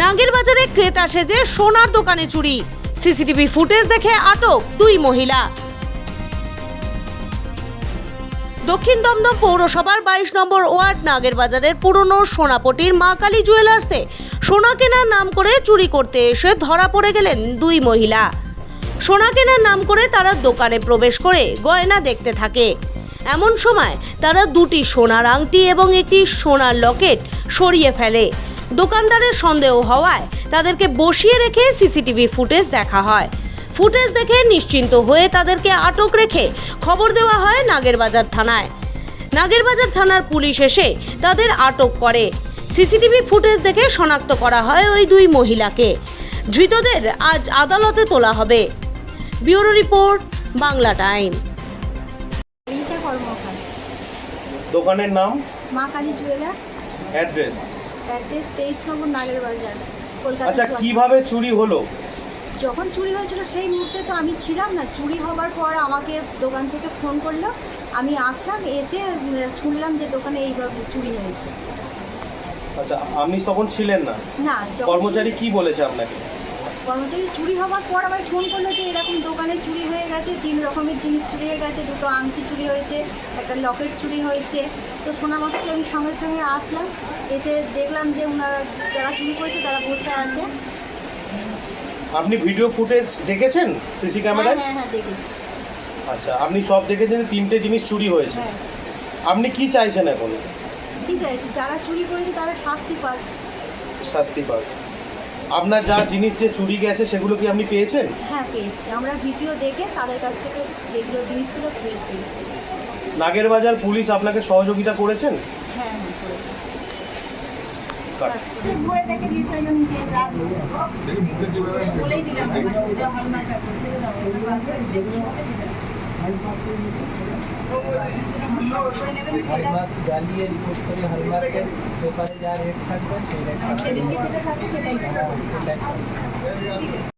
নাগের বাজারে ক্রেতা সেজে সোনার দোকানে চুরি। সিসিটিভি ফুটেজ দেখে আটক দুই মহিলা। দক্ষিণ দমদম পৌরসভার বাইশ নম্বর ওয়ার্ড নাগের বাজারের পুরনো সোনাপটির মা কালী জুয়েলার্সে সোনা কেনার নাম করে চুরি করতে এসে ধরা পড়ে গেলেন দুই মহিলা। সোনা কেনার নাম করে তারা দোকানে প্রবেশ করে গয়না দেখতে থাকে। এমন সময় তারা দুটি সোনার আংটি এবং একটি সোনার লকেট সরিয়ে ফেলে। দোকানদারের সন্দেহ হওয়ায় তাদেরকে বসিয়ে রেখে সিসিটিভি ফুটেজ দেখা হয়। ফুটেজ দেখে নিশ্চিন্ত হয়ে তাদেরকে আটক রেখে খবর দেওয়া হয় নাগেরবাজার থানায়। নাগেরবাজার থানার পুলিশ এসে তাদের আটক করে। সিসিটিভি ফুটেজ দেখে শনাক্ত করা হয় ওই দুই মহিলাকে। ধৃতদের আজ আদালতে তোলা হবে। Bureau report Bangla time. দোকানের নাম? মা কালী জুয়েলার্স। অ্যাড্রেস? অ্যাড্রেস তেইশ নম্বর নাগের বাজার কলকাতা আচ্ছা কীভাবে চুরি হলো? যখন চুরি হয়েছিল সেই মুহূর্তে তো আমি ছিলাম না। চুরি হওয়ার পর আমাকে দোকান থেকে ফোন করল। আমি আসলাম এসে শুনলাম যে দোকানে এইভাবে চুরি হয়েছে। আচ্ছা আপনি তখন ছিলেন না? না কর্মচারী কি বলেছে আপনাকে? কর্মচারী চুরি হওয়ার পর আমায় ফোন করল যে এরকম দোকানে চুরি হয়ে গেছে তিন রকমের জিনিস চুরি হয়ে গেছে দুটো আংটি চুরি হয়েছে একটা লকেট চুরি হয়েছে। তো শোনা মাত্রই আমি সঙ্গে সঙ্গে আসলাম এসে দেখলাম যে ওনারা যারা চুরি করেছে তারা বসে আছে। আপনি ভিডিও ফুটেজ দেখেছেন সিসি হ্যাঁ ক্যামেরায়? হ্যাঁ হ্যাঁ দেখেছি। আচ্ছা আপনি সব দেখেছেন তিনটে জিনিস চুরি হয়েছে। হ্যাঁ। আপনি কি চাইছেন এখন? কি চাইছি? যারা চুরি করেছে তারা শাস্তি পাক। শাস্তি পাক। আপনার যা জিনিস যে চুরি গেছে সেগুলো কি আপনি পেয়েছেন? হ্যাঁ পেয়েছি। আমরা ভিডিও দেখে তাদের কাছ থেকে যেগুলো জিনিসগুলো পেয়েছি নাগের বাজার পুলিশ আপনাকে সহযোগিতা করেছেন? হ্যাঁ হ্যাঁ हर बात डालिए रिपोर्ट करिए हर बात के पेपर जा रेट थक गए छः रेट